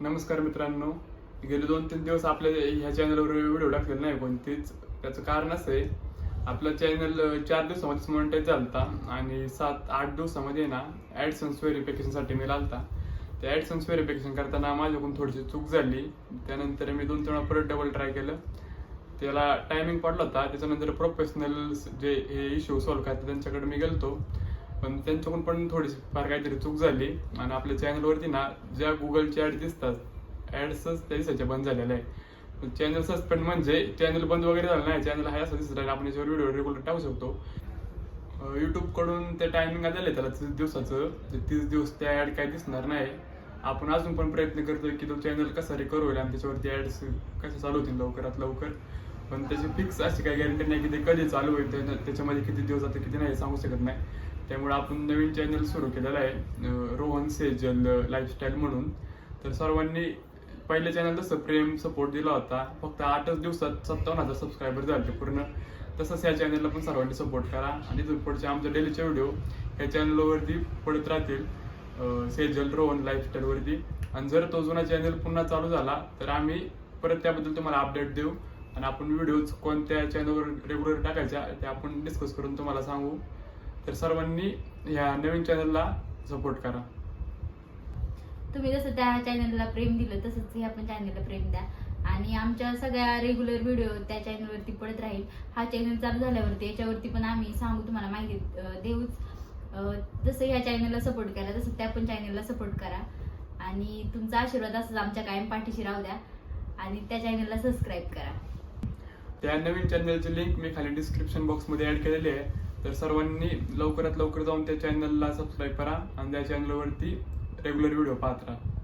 नमस्कार मित्रांनो. गेले दोन तीन दिवस आपल्या ह्या चॅनलवर व्हिडिओ टाकलेला नाही कोणतीच त्याचं कारण असं आहे. आपलं चॅनल चार दिवसामध्येच मॉनिटाईज झालता आणि सात आठ दिवसामध्ये ना ॲडसन्स व्हेरिफिकेशनसाठी मी लागता त्या ॲडसन्स व्हेरिफिकेशन करताना माझ्याकडून थोडीशी चूक झाली. त्यानंतर मी दोन तीन वेळा परत डबल ट्राय केलं. त्याला टायमिंग पडला होता. त्याच्यानंतर प्रोफेशनल जे हे इश्यू सॉल्व्ह करतात त्यांच्याकडे मी गेलतो. पण त्यांच्याकडून पण थोडीशी फार काहीतरी चूक झाली. आणि आपल्या चॅनलवरती ना ज्या गुगलचे ॲड दिसतात ॲड्सच त्या दिसायच्या बंद झालेल्या आहे. चॅनल सस्पेंड म्हणजे चॅनल बंद वगैरे झालं नाही चॅनल आहे असं दिसत राहील. आपण याच्यावर व्हिडिओ रेग्युलर टाकू शकतो. यूट्यूबकडून ते टायमिंग आलेलं आहे त्याला? तीस दिवसाचं. ते तीस दिवस त्या ॲड काही दिसणार नाही. आपण अजून पण प्रयत्न करतोय की तो चॅनल कसा रिकवर होईल आणि त्याच्यावरती ॲड्स कसे चालू होतील लवकरात लवकर. पण त्याची फिक्स अशी काही गॅरंटी नाही की ते कधी चालू होईल. त्याच्यामध्ये किती दिवस जाते किती नाही सांगू शकत नाही. त्यामुळे आपण नवीन चॅनल सुरू केलेलं आहे रोहन सेजल लाईफस्टाईल म्हणून. तर सर्वांनी पहिल्या चॅनल तसं प्रेम सपोर्ट दिला होता फक्त आठच दिवसात सत्तावन्न हजार सबस्क्रायबर झाले पूर्ण. तसंच या चॅनलला पण सर्वांनी सपोर्ट करा. आणि पुढचे आमचे डेलीचे व्हिडिओ या चॅनलवरती पडत राहतील सेजल रोहन लाईफस्टाईलवरती आणि जर तो जुना चॅनल पुन्हा चालू झाला तर आम्ही परत त्याबद्दल तुम्हाला अपडेट देऊ. आणि आपण व्हिडिओज कोणत्या चॅनलवर रेग्युलर टाकायच्या ते आपण डिस्कस करून तुम्हाला सांगू. तर सर्वांनी ह्या नवीन चॅनलला सपोर्ट करा. तुम्ही जसं त्या चॅनलला प्रेम दिलं तसंच ह्या पण चॅनलला प्रेम द्या. आणि आमच्या सगळ्या रेग्युलर व्हिडिओ त्या चॅनलवरती पडत राहील. हा चॅनल चालू झाल्यावरती याच्यावरती पण आम्ही सांगू तुम्हाला माहिती देऊच. जसं ह्या चॅनलला सपोर्ट केला तसं त्या पण चॅनलला सपोर्ट करा. आणि तुमचा आशीर्वाद असंच आमच्या कायम पाठीशी राहू द्या. आणि त्या चॅनलला सबस्क्राईब करा. त्या नवीन चॅनलची लिंक मी खाली डिस्क्रिप्शन बॉक्समध्ये ऍड केलेली आहे. तर सर्वांनी लवकरात लवकर जाऊन त्या चॅनलला सबस्क्राईब करा आणि त्या चॅनलवरती रेग्युलर व्हिडिओ पाहत राहा.